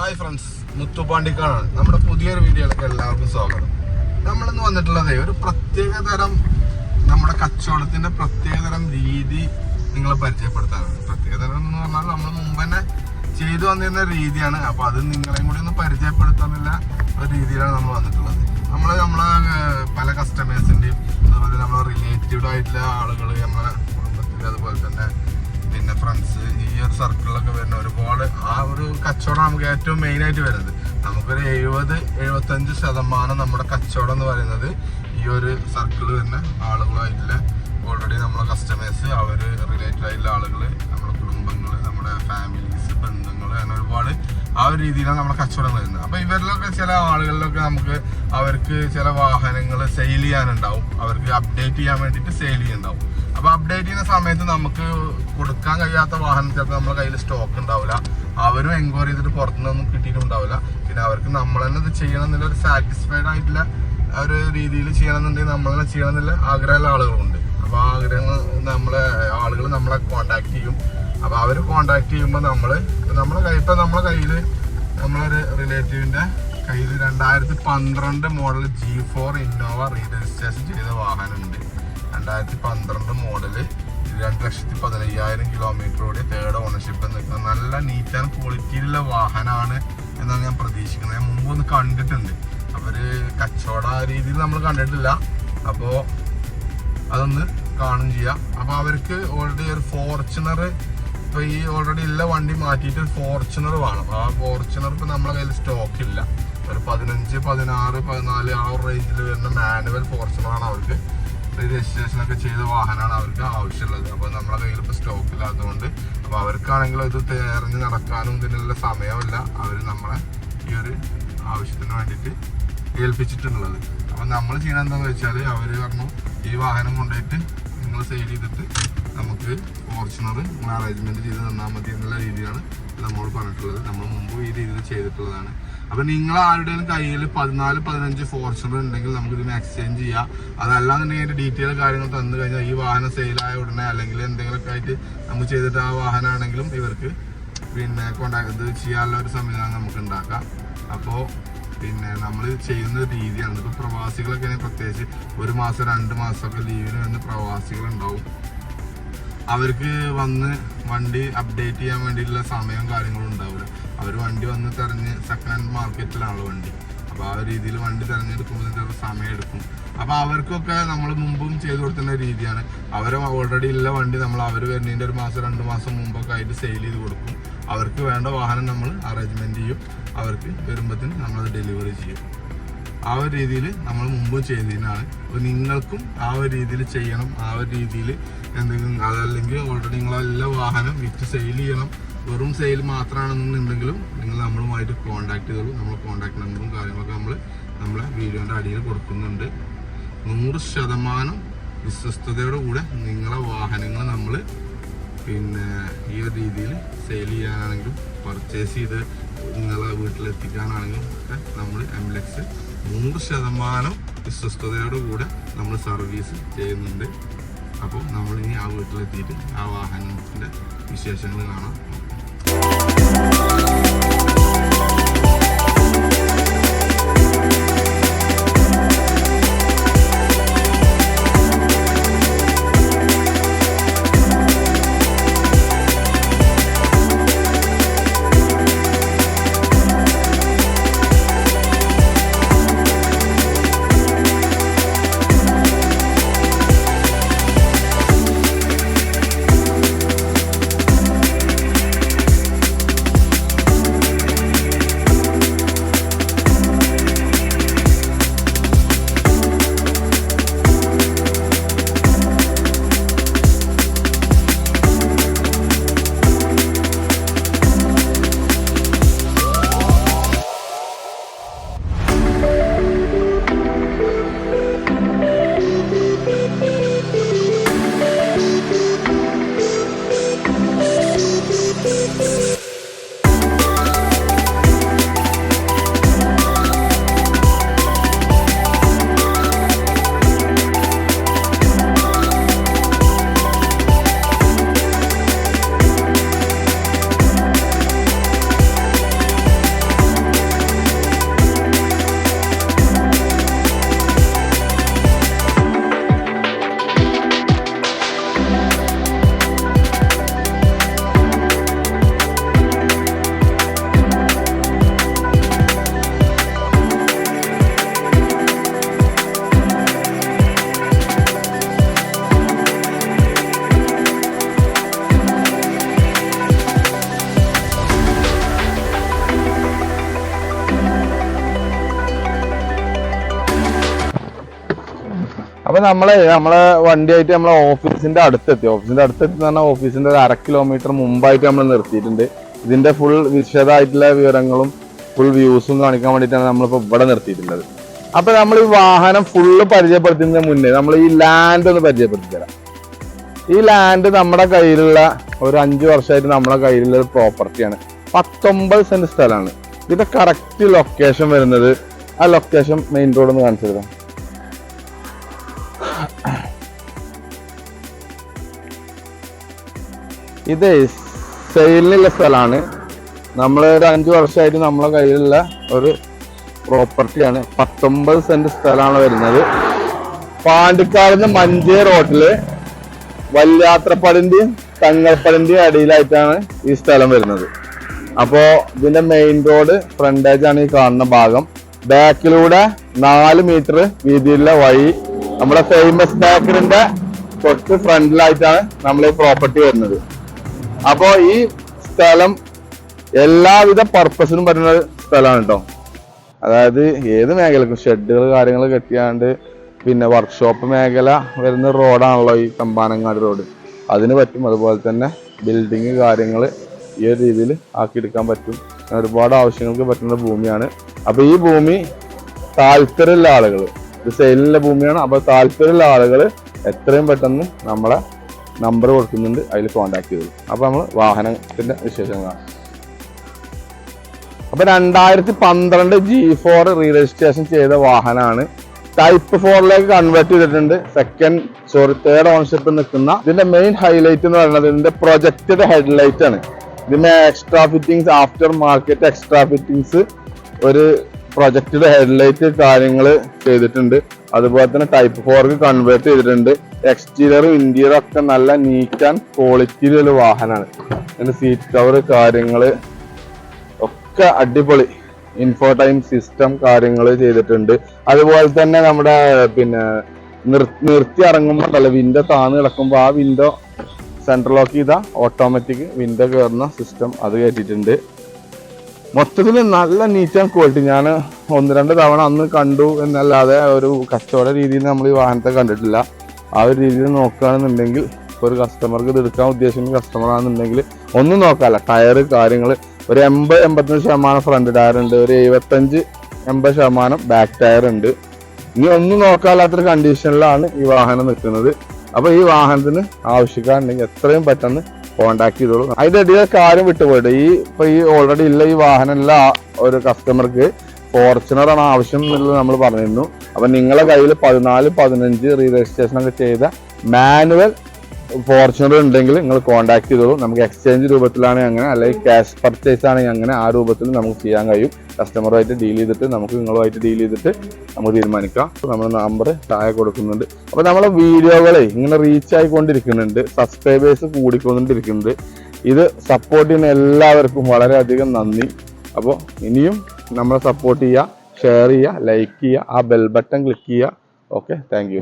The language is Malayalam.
ഹായ് ഫ്രണ്ട്സ് മുത്തുപാണ്ടിക്കാടാണ് നമ്മുടെ പുതിയൊരു വീഡിയോയിലേക്ക് എല്ലാവർക്കും സ്വാഗതം. നമ്മളിന്ന് വന്നിട്ടുള്ളത് ഒരു പ്രത്യേക തരം നമ്മുടെ കച്ചവടത്തിന്റെ പ്രത്യേക തരം രീതി നിങ്ങളെ പരിചയപ്പെടുത്താനാണ്. പ്രത്യേക തരം എന്ന് പറഞ്ഞാൽ നമ്മൾ മുമ്പ് തന്നെ ചെയ്തു വന്നിരുന്ന രീതിയാണ്. അപ്പൊ അത് നിങ്ങളെയും കൂടി ഒന്ന് പരിചയപ്പെടുത്താനുള്ള ഒരു രീതിയിലാണ് നമ്മൾ വന്നിട്ടുള്ളത്. നമ്മൾ നമ്മളെ പല കസ്റ്റമേഴ്സിന്റെയും അതുപോലെ നമ്മളെ റിലേറ്റീവ് ആയിട്ടുള്ള ആളുകൾ നമ്മളെ കുടുംബത്തിൽ അതുപോലെ തന്നെ പിന്നെ ഫ്രണ്ട്സ് ഈ ഒരു സർക്കിളിലൊക്കെ വരുന്ന ഒരുപാട് ആ ഒരു കച്ചവടം നമുക്ക് ഏറ്റവും മെയിനായിട്ട് വരുന്നത്. നമുക്കൊരു എഴുപത് എഴുപത്തഞ്ച് ശതമാനം നമ്മുടെ കച്ചവടം എന്ന് പറയുന്നത് ഈ ഒരു സർക്കിൾ വരുന്ന ആളുകളായിട്ടുള്ള ഓൾറെഡി നമ്മളെ കസ്റ്റമേഴ്സ് അവർ റിലേറ്റഡ് ആയിട്ടുള്ള ആളുകൾ നമ്മുടെ കുടുംബങ്ങൾ നമ്മുടെ ഫാമിലീസ് ബന്ധങ്ങൾ അങ്ങനെ ഒരുപാട് ആ ഒരു രീതിയിലാണ് നമ്മുടെ കച്ചവടം വരുന്നത്. അപ്പൊ ഇവരിലൊക്കെ ചില ആളുകളിലൊക്കെ നമുക്ക് അവർക്ക് ചില വാഹനങ്ങൾ സെയിൽ ചെയ്യാനുണ്ടാവും. അവർക്ക് അപ്ഡേറ്റ് ചെയ്യാൻ വേണ്ടിയിട്ട് സെയിൽ ചെയ്യുന്നുണ്ടാവും. അപ്പൊ അപ്ഡേറ്റ് ചെയ്യുന്ന സമയത്ത് നമുക്ക് കൊടുക്കാൻ കഴിയാത്ത വാഹനം ചിലപ്പോൾ നമ്മുടെ കയ്യിൽ സ്റ്റോക്ക് ഉണ്ടാവില്ല. അവരും എൻക്വയറി ചെയ്തിട്ട് പുറത്തുനിന്നൊന്നും കിട്ടിയിട്ടുണ്ടാവില്ല. പിന്നെ അവർക്ക് നമ്മൾ തന്നെ ഇത് ചെയ്യണം എന്നുള്ള ഒരു സാറ്റിസ്ഫൈഡ് ആയിട്ടുള്ള ഒരു രീതിയിൽ ചെയ്യണമെന്നുണ്ടെങ്കിൽ നമ്മൾ തന്നെ ചെയ്യണം എന്നുള്ള ആഗ്രഹമുള്ള ആളുകളുണ്ട്. അപ്പൊ ആ ആഗ്രഹങ്ങൾ നമ്മളെ ആളുകൾ നമ്മളെ കോണ്ടാക്ട് ചെയ്യും. അപ്പൊ അവർ കോണ്ടാക്ട് ചെയ്യുമ്പോൾ നമ്മൾ നമ്മളെ ഇപ്പൊ നമ്മളെ കയ്യിൽ നമ്മളൊരു റിലേറ്റീവിന്റെ കയ്യിൽ രണ്ടായിരത്തി പന്ത്രണ്ട് model G four Innova re registration ചെയ്ത വാഹനമുണ്ട്. രണ്ടായിരത്തി പന്ത്രണ്ട് മോഡൽ രണ്ട് ലക്ഷത്തി പതിനയ്യായിരം കിലോമീറ്റർ ഓടി തേർഡ് ഓണർഷിപ്പ് നിൽക്കുന്ന നല്ല നീറ്റ് ആൻഡ് ക്വാളിറ്റിയിലുള്ള വാഹനമാണ് എന്നാണ് ഞാൻ പ്രതീക്ഷിക്കുന്നത്. ഞാൻ മുമ്പ് ഒന്ന് കണ്ടിട്ടുണ്ട്. അവർ കച്ചവട രീതിയിൽ നമ്മൾ കണ്ടിട്ടില്ല. അപ്പോ അതൊന്ന് കാണും ചെയ്യാം. അപ്പൊ അവർക്ക് ഓൾറെഡി ഒരു ഫോർച്യൂണർ ഇപ്പൊ ഈ ഓൾറെഡി ഉള്ള വണ്ടി മാറ്റിയിട്ട് ഫോർച്യുണർ വേണം. ആ ഫോർച്യൂണർ ഇപ്പൊ നമ്മളെ കയ്യിൽ സ്റ്റോക്ക് ഇല്ല. ഒരു പതിനഞ്ച് പതിനാറ് പതിനാല് ആ ഒരു റേഞ്ചിൽ വരുന്ന മാനുവൽ ഫോർച്യൂണർ ആണ് അവർക്ക്. രജിസ്ട്രേഷൻ ഒക്കെ ചെയ്ത വാഹനമാണ് അവർക്ക് ആവശ്യമുള്ളത് അപ്പൊ നമ്മളെ കയ്യിൽ ഇപ്പൊ സ്റ്റോക്ക് ഇല്ലാത്തതുകൊണ്ട് അപ്പൊ അവർക്കാണെങ്കിലും ഇത് തേറഞ്ഞ് നടക്കാനും ഇതിനുള്ള സമയമില്ല അവർ നമ്മളെ ഈ ഒരു ആവശ്യത്തിന് വേണ്ടിയിട്ട് ഏൽപ്പിച്ചിട്ടുള്ളത്. അപ്പൊ നമ്മൾ ചെയ്യണത് എന്താണെന്ന് വെച്ചാൽ അവർ പറഞ്ഞു ഈ വാഹനം കൊണ്ടുപോയിട്ട് നിങ്ങൾ സെയിൽ ചെയ്തിട്ട് നമുക്ക് ഫോർച്യൂണർ അറേഞ്ച്മെന്റ് ചെയ്ത് തന്നാൽ മതി എന്നുള്ള രീതിയാണ് നമ്മൾ പറഞ്ഞിട്ടുള്ളത്. നമ്മൾ മുമ്പ് ഈ രീതിയിൽ ചെയ്തിട്ടുള്ളതാണ്. അപ്പം നിങ്ങൾ ആരുടെയും കയ്യിൽ പതിനാല് പതിനഞ്ച് ഫോർച്യൂണർ ഉണ്ടെങ്കിൽ നമുക്ക് എക്സ്ചേഞ്ച് ചെയ്യാം. അതല്ലാന്നുണ്ടെങ്കിൽ അതിന്റെ ഡീറ്റെയിൽ കാര്യങ്ങൾ തന്നു കഴിഞ്ഞാൽ ഈ വാഹനം സെയിലായ ഉടനെ അല്ലെങ്കിൽ എന്തെങ്കിലുമൊക്കെ ആയിട്ട് നമുക്ക് ചെയ്തിട്ട് ആ വാഹനമാണെങ്കിലും ഇവർക്ക് പിന്നെ കോണ്ടാക്ട് ഇത് ചെയ്യാനുള്ള ഒരു സംവിധാനം നമുക്ക് ഉണ്ടാക്കാം. അപ്പോൾ പിന്നെ നമ്മൾ ചെയ്യുന്ന രീതിയാണ്. ഇപ്പോൾ പ്രവാസികളൊക്കെ പ്രത്യേകിച്ച് ഒരു മാസം രണ്ട് മാസമൊക്കെ ലീവിന് വന്ന് പ്രവാസികളുണ്ടാവും. അവർക്ക് വന്ന് വണ്ടി അപ്ഡേറ്റ് ചെയ്യാൻ വേണ്ടിയിട്ടുള്ള സമയവും കാര്യങ്ങളും ഉണ്ടാവില്ല. അവർ വണ്ടി വന്ന് തിരഞ്ഞ് സെക്കൻഡ് ഹാൻഡ് മാർക്കറ്റിലാണ് വണ്ടി. അപ്പോൾ ആ രീതിയിൽ വണ്ടി തിരഞ്ഞെടുക്കുമ്പോൾ ചിലപ്പോൾ സമയം എടുക്കും. അപ്പോൾ അവർക്കൊക്കെ നമ്മൾ മുമ്പും ചെയ്തു കൊടുക്കുന്ന രീതിയാണ്. അവർ ഓൾറെഡി ഉള്ള വണ്ടി നമ്മൾ അവർ വരുന്നതിന്റെ ഒരു മാസം രണ്ട് മാസം മുമ്പൊക്കെ ആയിട്ട് സെയിൽ ചെയ്ത് കൊടുക്കും. അവർക്ക് വേണ്ട വാഹനം നമ്മൾ അറേഞ്ച്മെന്റ് ചെയ്യും. അവർക്ക് വരുമ്പോഴത്തേന് നമ്മളത് ഡെലിവറി ചെയ്യും. ആ ഒരു രീതിയിൽ നമ്മൾ മുമ്പ് ചെയ്തതിനാണ് അപ്പോൾ നിങ്ങൾക്കും ആ ഒരു രീതിയിൽ ചെയ്യണം. ആ ഒരു രീതിയിൽ എന്തെങ്കിലും അതല്ലെങ്കിൽ ഓൾറെഡി നിങ്ങളെല്ലാ വാഹനം വിറ്റ് സെയിൽ ചെയ്യണം. വെറും സെയിൽ മാത്രമാണെന്നുണ്ടെങ്കിലും നിങ്ങൾ നമ്മളുമായിട്ട് കോൺടാക്ട് ചെയ്തോളൂ. നമ്മൾ കോൺടാക്ട് നമ്പറും കാര്യങ്ങളൊക്കെ നമ്മൾ നമ്മളെ വീഡിയോന്റെ അടിയിൽ കൊടുക്കുന്നുണ്ട്. നൂറ് ശതമാനം വിശ്വസ്തയോടെ കൂടെ നിങ്ങളെ വാഹനങ്ങൾ നമ്മൾ പിന്നെ ഈ ഒരു രീതിയിൽ സെയിൽ ചെയ്യാനാണെങ്കിലും പർച്ചേസ് ചെയ്ത് നിങ്ങളെ വീട്ടിലെത്തിക്കാനാണെങ്കിലും ഒക്കെ നമ്മൾ എംലെക്സ് നൂറ് ശതമാനം വിശ്വസ്തയോടുകൂടെ നമ്മൾ സർവീസ് ചെയ്യുന്നുണ്ട്. അപ്പോൾ നമ്മളിനി ആ വീട്ടിലെത്തിയിട്ട് ആ വാഹനത്തിന്റെ വിശേഷങ്ങൾ കാണാം. അപ്പൊ നമ്മളെ നമ്മളെ വണ്ടിയായിട്ട് നമ്മളെ ഓഫീസിന്റെ അടുത്തെത്തി. ഓഫീസിന്റെ അടുത്തെത്തി പറഞ്ഞാൽ ഓഫീസിന്റെ ഒരു അര കിലോമീറ്റർ മുമ്പായിട്ട് നമ്മൾ നിർത്തിയിട്ടുണ്ട്. ഇതിന്റെ ഫുൾ വിശദമായിട്ടുള്ള വിവരങ്ങളും ഫുൾ വ്യൂസും കാണിക്കാൻ വേണ്ടിയിട്ടാണ് നമ്മളിപ്പോ ഇവിടെ നിർത്തിയിട്ടുള്ളത്. അപ്പൊ നമ്മൾ ഈ വാഹനം ഫുള്ള് പരിചയപ്പെടുത്തുന്നതിന് മുന്നേ നമ്മൾ ഈ ലാൻഡ് ഒന്ന് പരിചയപ്പെടുത്തി തരാം ഈ ലാൻഡ് നമ്മുടെ കയ്യിലുള്ള ഒരു അഞ്ചു വർഷമായിട്ട് നമ്മുടെ കയ്യിലുള്ള ഒരു പ്രോപ്പർട്ടിയാണ് പത്തൊമ്പത് സെന്റ് സ്ഥലമാണ്. ഇതിന്റെ കറക്റ്റ് ലൊക്കേഷൻ വരുന്നത്. ആ ലൊക്കേഷൻ മെയിൻ റോഡ് ഒന്ന് കാണിച്ചു തരാം. ഇത് സെയിലിനുള്ള സ്ഥലമാണ്. ഒരു അഞ്ചു വർഷമായിട്ട് നമ്മളെ കയ്യിലുള്ള ഒരു പ്രോപ്പർട്ടിയാണ് പത്തൊമ്പത് സെന്റ് സ്ഥലമാണ് വരുന്നത്. പാണ്ടിക്കാടിന്ന് മഞ്ചേ റോഡിൽ വല്യാത്രപ്പടിന്റെയും തങ്ങൾപ്പടിന്റെയും അടിയിലായിട്ടാണ് ഈ സ്ഥലം വരുന്നത്. അപ്പോ ഇതിന്റെ മെയിൻ റോഡ് ഫ്രണ്ടേജ് ആണ് ഈ കാണുന്ന ഭാഗം. ബാക്കിലൂടെ നാല് മീറ്റർ വീതിയിലുള്ള വഴി നമ്മുടെ ഫേമസ് ബേക്കറിന്റെ തൊട്ട് ഫ്രണ്ടിലായിട്ടാണ് നമ്മൾ ഈ പ്രോപ്പർട്ടി വരുന്നത്. അപ്പോ ഈ സ്ഥലം എല്ലാവിധ പർപ്പസിനും പറ്റുന്ന സ്ഥലമാണ് കേട്ടോ അതായത് ഏത് മേഖലക്കും ഷെഡുകൾ കാര്യങ്ങൾ കെട്ടിയാണ്ട് പിന്നെ വർക്ക്ഷോപ്പ് മേഖല വരുന്ന റോഡാണല്ലോ ഈ കമ്പാനങ്ങാട് റോഡ് അതിന് പറ്റും. അതുപോലെ തന്നെ ബിൽഡിങ് കാര്യങ്ങൾ ഈ ഒരു രീതിയിൽ ആക്കിയെടുക്കാൻ പറ്റും. ഒരുപാട് ആവശ്യങ്ങൾക്ക് പറ്റുന്ന ഭൂമിയാണ്. അപ്പൊ ഈ ഭൂമി താല്പര്യമുള്ള ആളുകൾ ഇത് സെയിലിന്റെ ഭൂമിയാണ്. അപ്പൊ താല്പര്യമുള്ള ആളുകൾ എത്രയും പെട്ടെന്ന് നമ്മളെ നമ്പർ കൊടുക്കുന്നുണ്ട്. അതിൽ കോൺടാക്ട് ചെയ്തു അപ്പോൾ നമ്മൾ വാഹനത്തിന്റെ വിശേഷം കാണാം. അപ്പൊ രണ്ടായിരത്തി പന്ത്രണ്ട് ജി ഫോർ റീ രജിസ്ട്രേഷൻ ചെയ്ത വാഹനമാണ് ടൈപ്പ് ഫോറിലേക്ക് കൺവേർട്ട് ചെയ്തിട്ടുണ്ട് സെക്കൻഡ് സോറി തേർഡ് ഓൺഷിപ്പ് നിൽക്കുന്ന ഇതിന്റെ മെയിൻ ഹൈലൈറ്റ് എന്ന് പറയുന്നത് ഇതിന്റെ പ്രൊജക്റ്റഡ് ഹെഡ്ലൈറ്റ് ആണ്. ഇതിന്റെ extra fittings after market extra fittings ഒരു പ്രൊജക്റ്റഡ് ഹെഡ്ലൈറ്റ് കാര്യങ്ങൾ ചെയ്തിട്ടുണ്ട്. അതുപോലെ തന്നെ ടൈപ്പ് ഫോർക്ക് കൺവേർട്ട് ചെയ്തിട്ടുണ്ട്. എക്സ്റ്റീരിയറും ഇന്റീരിയറും ഒക്കെ നല്ല നീറ്റ് ആൻഡ് ക്വാളിറ്റിയിലുള്ള വാഹനമാണ്. അതിന്റെ സീറ്റ് കവർ കാര്യങ്ങൾ ഒക്കെ അടിപൊളി. ഇൻഫോ ടൈം സിസ്റ്റം കാര്യങ്ങൾ ചെയ്തിട്ടുണ്ട്. അതുപോലെ തന്നെ നമ്മുടെ പിന്നെ നിർത്തി ഇറങ്ങുമ്പോൾ അല്ല വിൻഡോ താന്ന് കിടക്കുമ്പോൾ ആ വിൻഡോ സെൻട്രൽ ലോക്ക് ചെയ്ത ഓട്ടോമാറ്റിക് വിൻഡോ കയറുന്ന സിസ്റ്റം അത് കയറ്റിയിട്ടുണ്ട് മൊത്തത്തിൽ നല്ല നീറ്റ് ആൻഡ് ക്വാളിറ്റി ഞാൻ ഒന്ന് രണ്ട് തവണ അന്ന് കണ്ടു എന്നല്ലാതെ ഒരു കച്ചവട രീതിയിൽ നമ്മൾ ഈ വാഹനത്തെ കണ്ടിട്ടില്ല. ആ ഒരു രീതിയിൽ നോക്കുകയാണെന്നുണ്ടെങ്കിൽ ഒരു കസ്റ്റമർക്ക് ഇത് എടുക്കാൻ ഉദ്ദേശിക്കുന്ന കസ്റ്റമർ ആണെന്നുണ്ടെങ്കിൽ ഒന്നും നോക്കാല്ല ടയർ കാര്യങ്ങൾ ഒരു എൺപത് എൺപത്തഞ്ച് ശതമാനം ഫ്രണ്ട് ടയർ ഉണ്ട്. ഒരു എഴുപത്തഞ്ച് എൺപത് ശതമാനം ബാക്ക് ടയർ ഉണ്ട്. ഇനി ഒന്നും നോക്കാല്ലാത്തൊരു കണ്ടീഷനിലാണ് ഈ വാഹനം നിൽക്കുന്നത്. അപ്പോൾ ഈ വാഹനത്തിന് ആവശ്യക്കാരുണ്ടെങ്കിൽ എത്രയും പെട്ടെന്ന് കോണ്ടാക്ട് ചെയ്തോളൂ. അതിന്റെ ഇടയിൽ കാര്യം വിട്ടുപോയിട്ട് ഈ ഇപ്പൊ ഈ ഓൾറെഡി ഇല്ല ഈ വാഹനമല്ല ഒരു കസ്റ്റമർക്ക് ഫോർച്യൂണർ ആണ് ആവശ്യം എന്നുള്ളത് നമ്മൾ പറഞ്ഞിരുന്നു. അപ്പൊ നിങ്ങളെ കയ്യിൽ പതിനാല് പതിനഞ്ച് റീ രജിസ്ട്രേഷൻ ഒക്കെ ചെയ്ത മാനുവൽ ഫോർച്യൂണർ ഉണ്ടെങ്കിൽ നിങ്ങൾ കോൺടാക്ട് ചെയ്തോളൂ. നമുക്ക് എക്സ്ചേഞ്ച് രൂപത്തിലാണെങ്കിൽ അങ്ങനെ അല്ലെങ്കിൽ ക്യാഷ് പർച്ചേസ് ആണെങ്കിൽ അങ്ങനെ ആ രൂപത്തിൽ നമുക്ക് ചെയ്യാൻ കഴിയും. കസ്റ്റമറുമായിട്ട് ഡീൽ ചെയ്തിട്ട് നമുക്ക് നിങ്ങളുമായിട്ട് ഡീൽ ചെയ്തിട്ട് നമുക്ക് തീരുമാനിക്കാം. നമ്മൾ നമ്പർ താഴെ കൊടുക്കുന്നുണ്ട്. അപ്പോൾ നമ്മളെ വീഡിയോകളെ ഇങ്ങനെ റീച്ച് ആയിക്കൊണ്ടിരിക്കുന്നുണ്ട്. സബ്സ്ക്രൈബേഴ്സ് കൂടിക്കൊണ്ടിരിക്കുന്നുണ്ട്. ഇത് സപ്പോർട്ട് ചെയ്യുന്ന എല്ലാവർക്കും വളരെയധികം നന്ദി. അപ്പോൾ ഇനിയും നമ്മളെ സപ്പോർട്ട് ചെയ്യുക ഷെയർ ചെയ്യുക ലൈക്ക് ചെയ്യുക ആ ബെൽ ബട്ടൺ ക്ലിക്ക് ചെയ്യുക. Okay thank